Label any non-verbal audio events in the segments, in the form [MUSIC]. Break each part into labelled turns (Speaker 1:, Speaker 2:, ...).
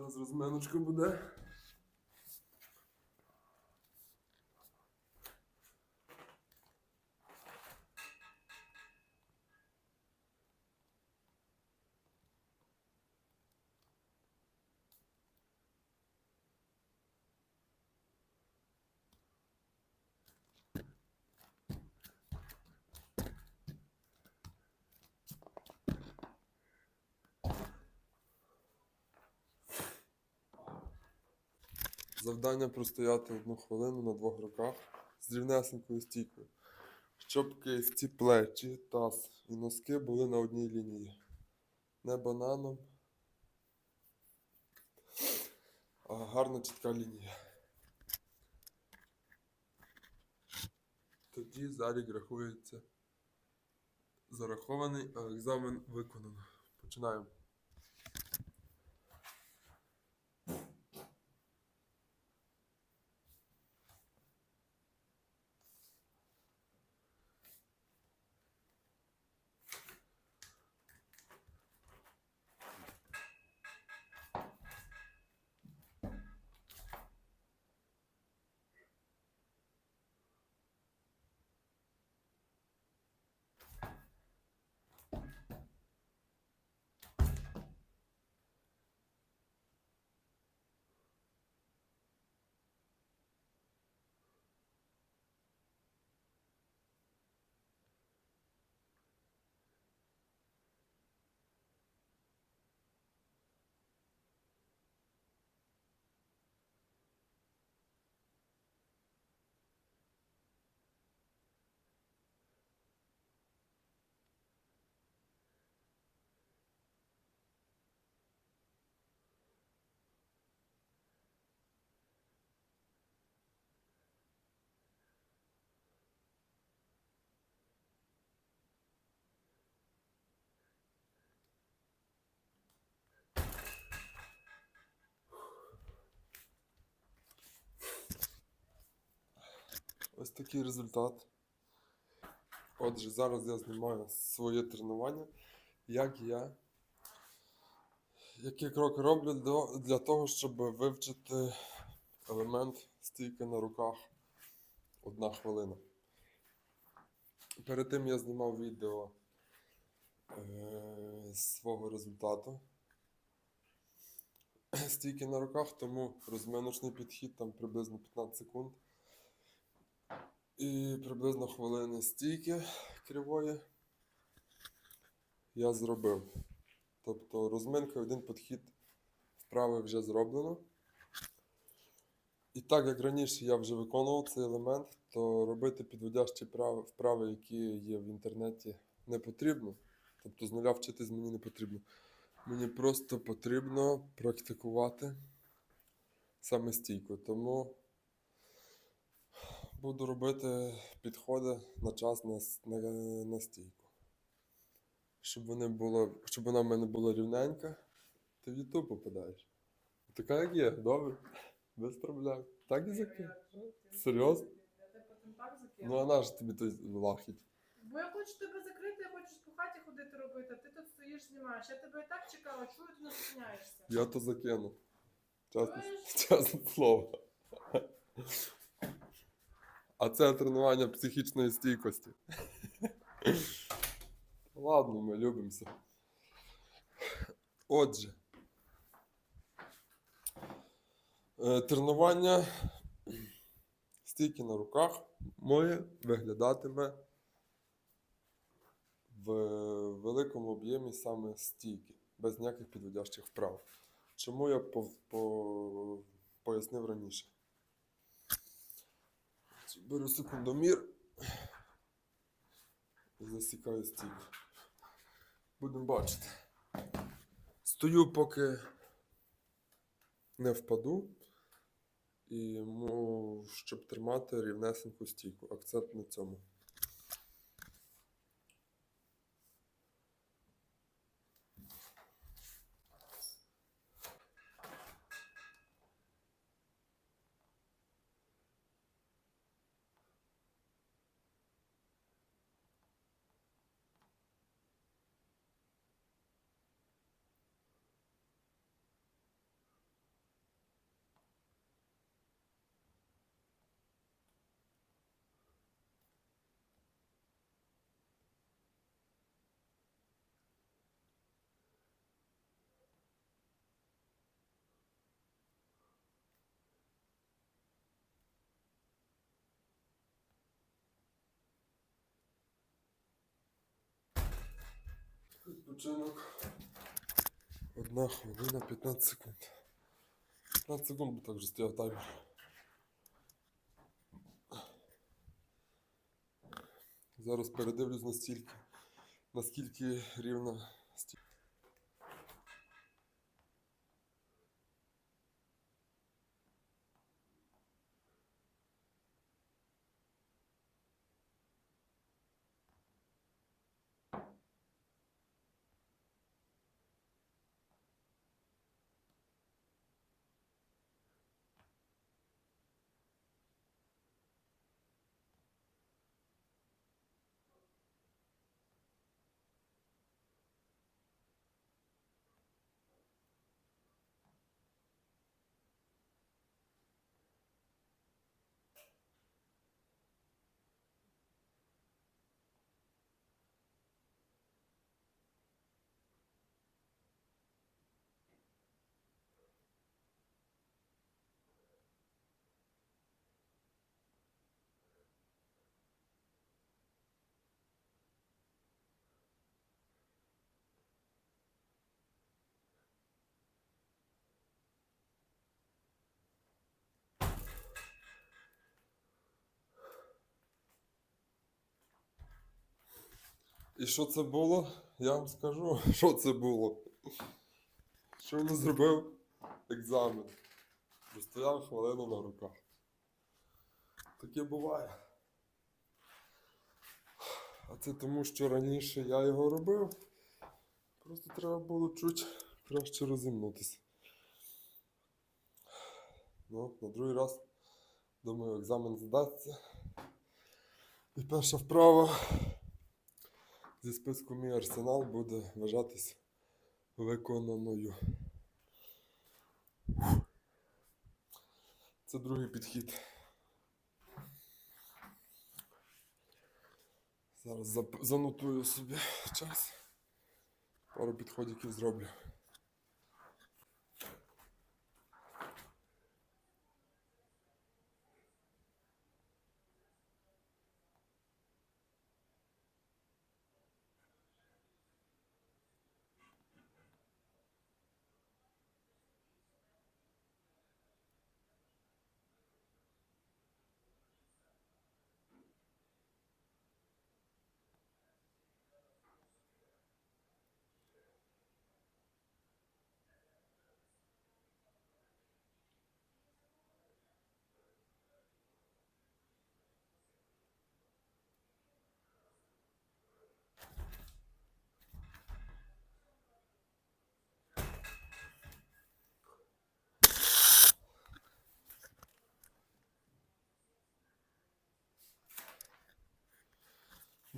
Speaker 1: Зараз розминочка буде. Завдання простояти одну хвилину на двох руках з рівнесенькою стійкою. Щоб кисті, плечі, таз і носки були на одній лінії. Не бананом, а гарна чітка лінія. Тоді залік рахується зарахований, а екзамен виконано. Починаємо. Ось такий результат. Отже, зараз я знімаю своє тренування, як я, які кроки роблю до, для того, щоб вивчити елемент стійки на руках одна хвилина. Перед тим я знімав відео е, свого результату. Стійки на руках, тому розминочний підхід там приблизно 15 секунд. І приблизно хвилини стійки кривої я зробив. Тобто розминка один підхід вправи вже зроблено. І так як раніше я вже виконував цей елемент, то робити підводящі прав- вправи, які є в інтернеті, не потрібно. Тобто з нуля вчитись мені не потрібно. Мені просто потрібно практикувати саме стійку. Тому буду робити підходи на час на, на, на стійку. Щоб, вони було, щоб вона в мене була рівненька, ти в YouTube попадаєш. Така як є, добре? Без проблем. Так і закину. Серйозно? Ну а на ж тобі той лахіть?
Speaker 2: Бо я хочу тебе закрити, я хочу по хаті ходити робити, а ти тут стоїш, знімаєш. Я тебе і так чекала, чую, ти не зупиняєшся.
Speaker 1: Я то закину.
Speaker 2: Чуєш?
Speaker 1: чесне слово. А це тренування психічної стійкості. Ладно, ми любимося. Отже. е, Тренування стійки на руках моє виглядатиме в великому об'ємі саме стійки, без ніяких підводящих вправ. Чому я по, по, пояснив раніше? Беру секундомір засікаю стійку. Будемо бачити. Стою, поки не впаду. І щоб тримати рівнесеньку стійку. Акцент на цьому. Відпочинок. Одна хвилина 15 секунд. 15 секунд, так вже стояв таймер. Зараз передивлюсь настільки, наскільки рівна І що це було? Я вам скажу, [LAUGHS] що це було. Що не зробив екзамен. Простояв хвилину на руках. Таке буває. А це тому, що раніше я його робив. Просто треба було чуть краще розімнутися. Ну, на другий раз, думаю, екзамен здасться. І перша вправа зі списку мій арсенал буде вважатись виконаною. Це другий підхід. Зараз занотую собі час. Пару підходів зроблю.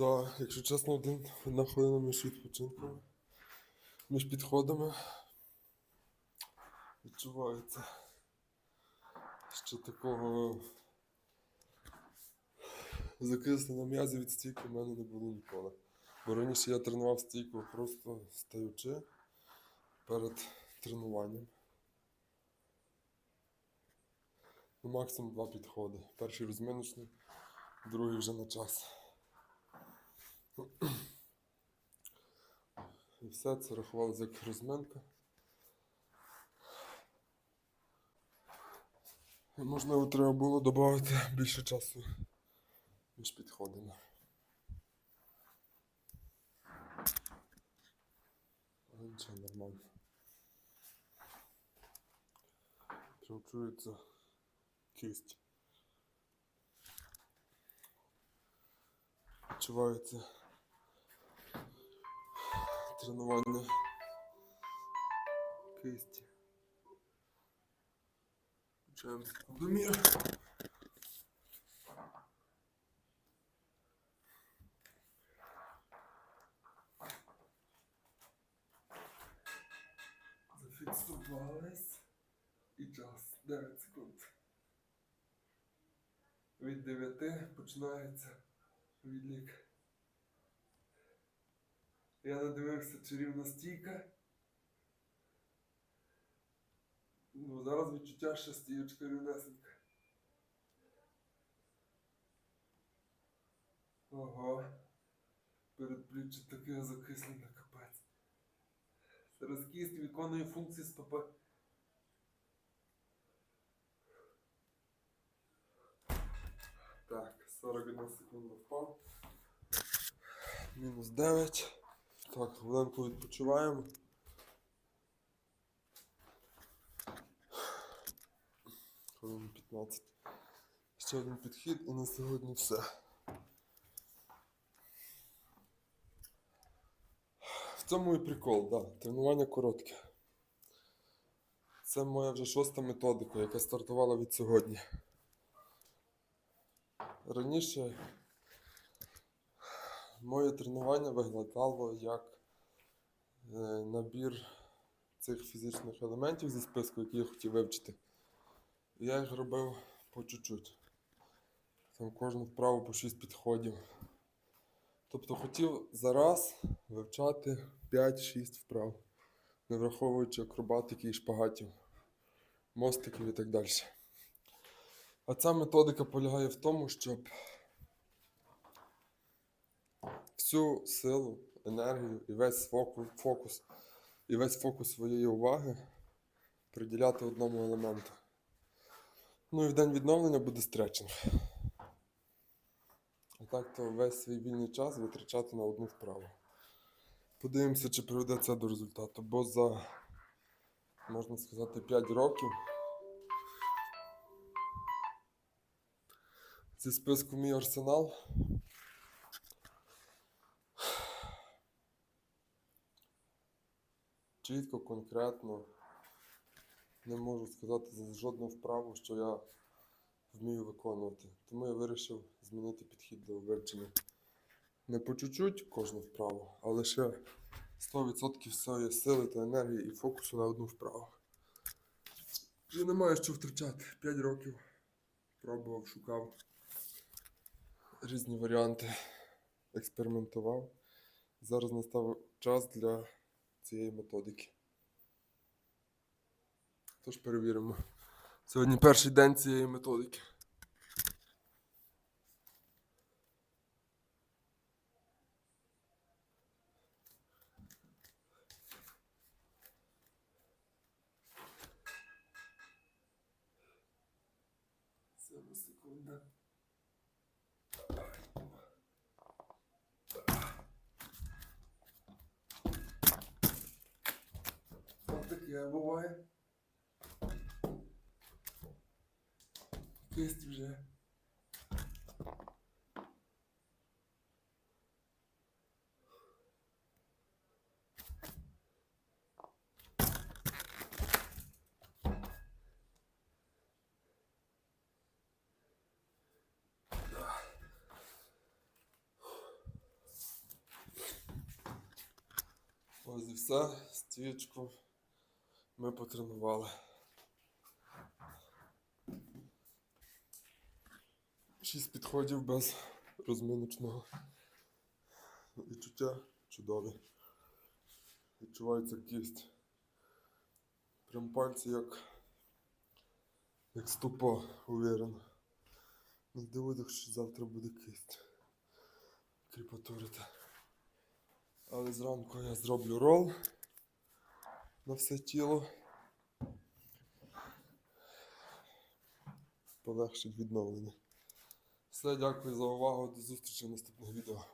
Speaker 1: Да, якщо чесно, один, одна хвилина між відпочинками, між підходами. Відчувається. Ще такого закиснення м'язів від стійки в мене не було ніколи. Бо раніше я тренував стійку просто стаючи перед тренуванням. Ну, максимум два підходи. Перший розминочний, другий вже на час. І все це рахувалося як розминка. І, можливо, треба було додати більше часу між підходами. Але нічого нормально. Чується кисть. Відчувається тренування кисті. Включаємо секундомір. Зафіксувались. І час 9 секунд. Від 9 починається відлік. Я не дивився, чи рівна стійка. Ну, зараз відчуття, що стіючка рівнесенька. Ого. Передпліччя таке закислене, капець. Розкіст виконує функції СПП. Так, 41 секунда впав. Мінус 9. Так, хвилинку відпочиваємо. Хвилин 15. Ще один підхід і на сьогодні все. В цьому і прикол, да. Тренування коротке. Це моя вже шоста методика, яка стартувала від сьогодні. Раніше моє тренування виглядало як е, набір цих фізичних елементів зі списку, які я хотів вивчити. Я їх робив по чуть-чуть. Там кожну вправу по 6 підходів. Тобто хотів зараз вивчати 5-6 вправ, не враховуючи акробатики і шпагатів, мостиків і так далі. А ця методика полягає в тому, щоб всю силу, енергію і весь фоку- фокус, і весь фокус своєї уваги приділяти одному елементу. Ну і в день відновлення буде стретчинг. А так то весь свій вільний час витрачати на одну вправу. Подивимося, чи приведе це до результату, бо за, можна сказати, 5 років зі списку мій арсенал. Чітко, конкретно не можу сказати за жодну вправу, що я вмію виконувати. Тому я вирішив змінити підхід до вивчення. Не по чуть-чуть кожну вправу, а лише 100% своєї сили та енергії і фокусу на одну вправу. Вже немає що втрачати. 5 років пробував, шукав різні варіанти, експериментував. Зараз настав час для цієї методики. Тож перевіримо. Сьогодні перший день цієї методики. Секунда. Ось таке буває. Кисть вже. Ось і все, стічку ми потренували. Шість підходів без розминочного відчуття чудові. Відчувається кість. Прям пальці як, як стопа, уверен. Не здивуйтесь, що завтра буде кість. Кріпатурити. Але зранку я зроблю рол на все тіло. Полегшить відновлення. Все, дякую за увагу. До зустрічі в наступних відео.